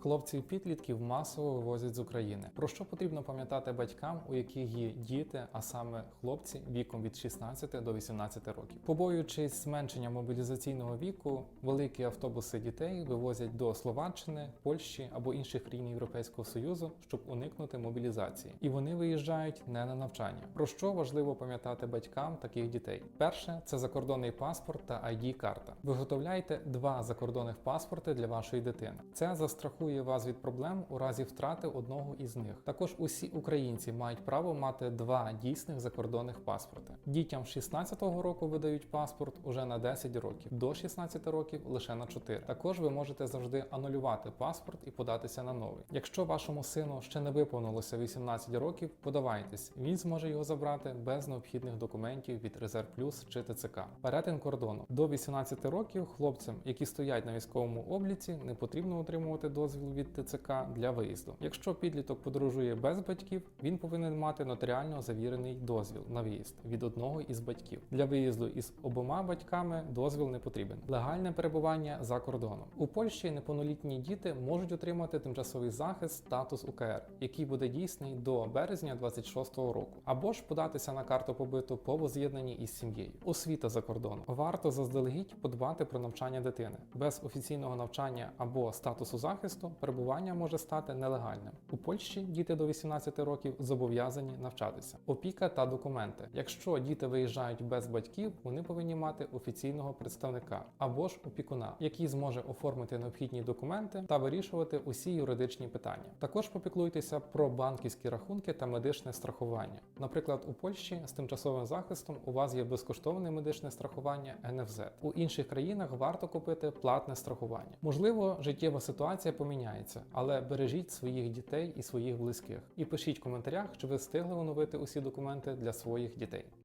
Хлопців підлітків масово вивозять з України. Про що потрібно пам'ятати батькам, у яких є діти, а саме хлопці віком від 16 до 18 років. Побоюючись зменшення мобілізаційного віку, великі автобуси дітей вивозять до Словаччини, Польщі або інших країн Європейського Союзу, щоб уникнути мобілізації. І вони виїжджають не на навчання. Про що важливо пам'ятати батькам таких дітей? Перше це закордонний паспорт та id карта Виготовляйте два закордонних паспорти для вашої дитини. Це застрахує вас від проблем у разі втрати одного із них. Також усі українці мають право мати два дійсних закордонних паспорти. Дітям 16-го року видають паспорт уже на 10 років, до 16 років лише на 4. Також ви можете завжди анулювати паспорт і податися на новий. Якщо вашому сину ще не виповнилося 18 років, подавайтесь. Він зможе його забрати без необхідних документів від Резерв Плюс чи ТЦК. Перетин кордону до 18 років хлопцям, які стоять на військовому обліці, не потрібно отримувати дозвіл від ТЦК для виїзду. Якщо підліток подорожує без батьків, він повинен мати нотаріально завірений дозвіл на виїзд від одного із батьків. Для виїзду із обома батьками дозвіл не потрібен. Легальне перебування за кордоном у Польщі неповнолітні діти можуть отримати тимчасовий захист статус УКР, який буде дійсний до березня 26-го року, або ж податися на карту побиту по воз'єднанні із сім'єю. Освіта за кордоном варто заздалегідь подбати про навчання дитини без офіційного навчання або статусу захисту. Перебування може стати нелегальним. У Польщі діти до 18 років зобов'язані навчатися. Опіка та документи. Якщо діти виїжджають без батьків, вони повинні мати офіційного представника або ж опікуна, який зможе оформити необхідні документи та вирішувати усі юридичні питання. Також попіклуйтеся про банківські рахунки та медичне страхування. Наприклад, у Польщі з тимчасовим захистом у вас є безкоштовне медичне страхування НФЗ. У інших країнах варто купити платне страхування. Можливо, життєва ситуація поміняється, але бережіть своїх дітей і своїх близьких. І пишіть в коментарях, чи ви встигли оновити усі документи для своїх дітей.